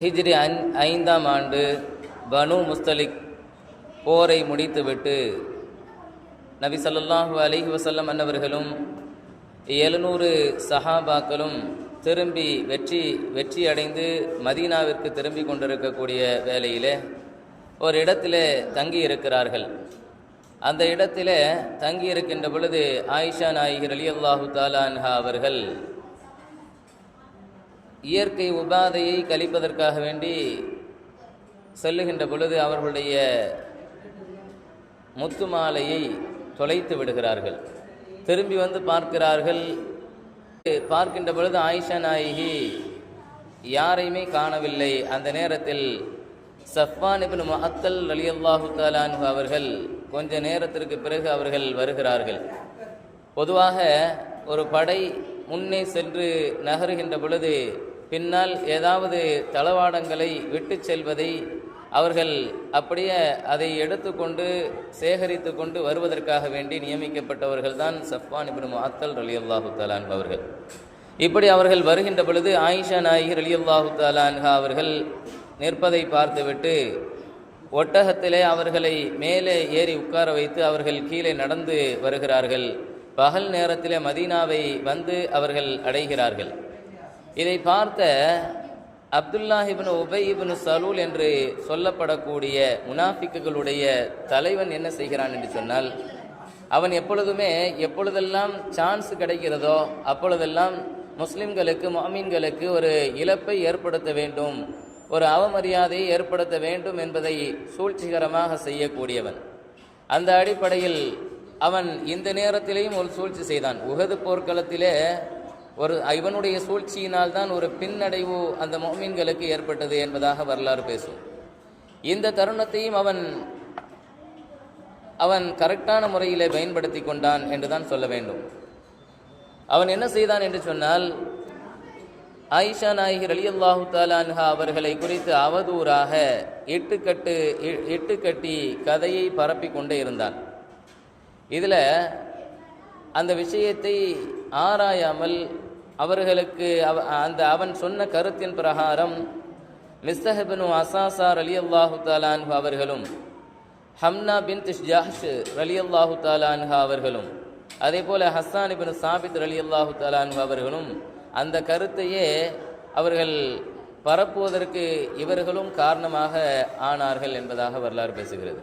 ஹிஜ்ரி ஐந்தாம் ஆண்டு பனு முஸ்தலிக் போரை முடித்துவிட்டு நபி ஸல்லல்லாஹு அலிஹி வசல்லம் அன்னவர்களும் எழுநூறு சஹாபாக்களும் திரும்பி வெற்றி வெற்றி அடைந்து மதீனாவிற்கு திரும்பி கொண்டிருக்கக்கூடிய வேலையில் ஒரு இடத்தில் தங்கி இருக்கிறார்கள் அந்த இடத்தில் தங்கி இருக்கின்ற பொழுது ஆயிஷா நாயகி ரலியல்லாஹு தாலான்ஹா அவர்கள் இயற்கை உபாதையை கழிப்பதற்காக வேண்டி செல்லுகின்ற பொழுது அவர்களுடைய முத்து மாலையை தொலைத்து விடுகிறார்கள். திரும்பி வந்து பார்க்கிறார்கள். பார்க்கின்ற பொழுது ஆயிஷா நாயகி யாரையுமே காணவில்லை. அந்த நேரத்தில் சஃப்வான் மஹத்தல் மஹத்தல் ரலியல்லாஹு தாலான்ஹு அவர்கள் கொஞ்ச நேரத்திற்கு பிறகு அவர்கள் வருகிறார்கள். பொதுவாக ஒரு படை முன்னே சென்று நகருகின்ற பொழுது பின்னால் ஏதாவது தளவாடங்களை விட்டு செல்வதை அவர்கள் அப்படியே அதை எடுத்துக்கொண்டு சேகரித்து கொண்டு வருவதற்காக வேண்டி நியமிக்கப்பட்டவர்கள் தான் சஃப்வான் இப்னு முஅத்தல் ரலியல்லாஹு தலான் அவர்கள். இப்படி அவர்கள் வருகின்ற பொழுது ஆயிஷா நாயகி ரலியல்லாஹு தாலான்ஹா அவர்கள் நிற்பதை பார்த்துவிட்டு ஒட்டகத்திலே அவர்களை மேலே ஏறி உட்கார வைத்து அவர்கள் கீழே நடந்து வருகிறார்கள். பகல் நேரத்திலே மதீனாவை வந்து அவர்கள் அடைகிறார்கள். இதை பார்த்த அப்துல்லாஹிபின் உபை இபின் சலூல் என்று சொல்லப்படக்கூடிய முனாஃபிக்குகளுடைய தலைவன் என்ன செய்கிறான் என்று சொன்னால் அவன் எப்பொழுதுமே எப்பொழுதெல்லாம் சான்ஸ் கிடைக்கிறதோ அப்பொழுதெல்லாம் முஸ்லிம்களுக்கு மாமீன்களுக்கு ஒரு இழப்பை ஏற்படுத்த வேண்டும் ஒரு அவமரியாதையை ஏற்படுத்த வேண்டும் என்பதை சூழ்ச்சிகரமாக செய்யக்கூடியவன். அந்த அடிப்படையில் அவன் இந்த நேரத்திலேயும் ஒரு சூழ்ச்சி செய்தான். உகது போர்க்களத்திலே ஒரு இவனுடைய சூழ்ச்சியினால் தான் ஒரு பின்னடைவு அந்த மோமீன்களுக்கு ஏற்பட்டது என்பதாக வரலாறு பேசும். இந்த தருணத்தையும் அவன் அவன் கரெக்டான முறையிலே பயன்படுத்தி கொண்டான் என்றுதான் சொல்ல வேண்டும். அவன் என்ன செய்தான் என்று சொன்னால் ஆயிஷா நாயகி அலியல்லாஹு தாலான்ஹா அவர்களை குறித்து அவதூறாக எட்டுக்கட்டு எட்டு கட்டி கதையை பரப்பி கொண்டே இருந்தான். இதில் அந்த விஷயத்தை ஆராயாமல் அவர்களுக்கு அவ அந்த அவன் சொன்ன கருத்தின் பிரகாரம் மிஸ்தஹபினு அசாசார் அலி அல்லாஹு தாலான்ஹு அவர்களும் ஹம்னா பின் திஷ்ஜாஷ் அலி அல்லாஹு தாலான்ஹா அவர்களும் அதே போல ஹஸ்ஸான் இபின் சாபித் அலி அல்லாஹு தாலான்ஹு அவர்களும் அந்த கருத்தையே அவர்கள் பரப்புவதற்கு இவர்களும் காரணமாக ஆனார்கள் என்பதாக வரலாறு பேசுகிறது.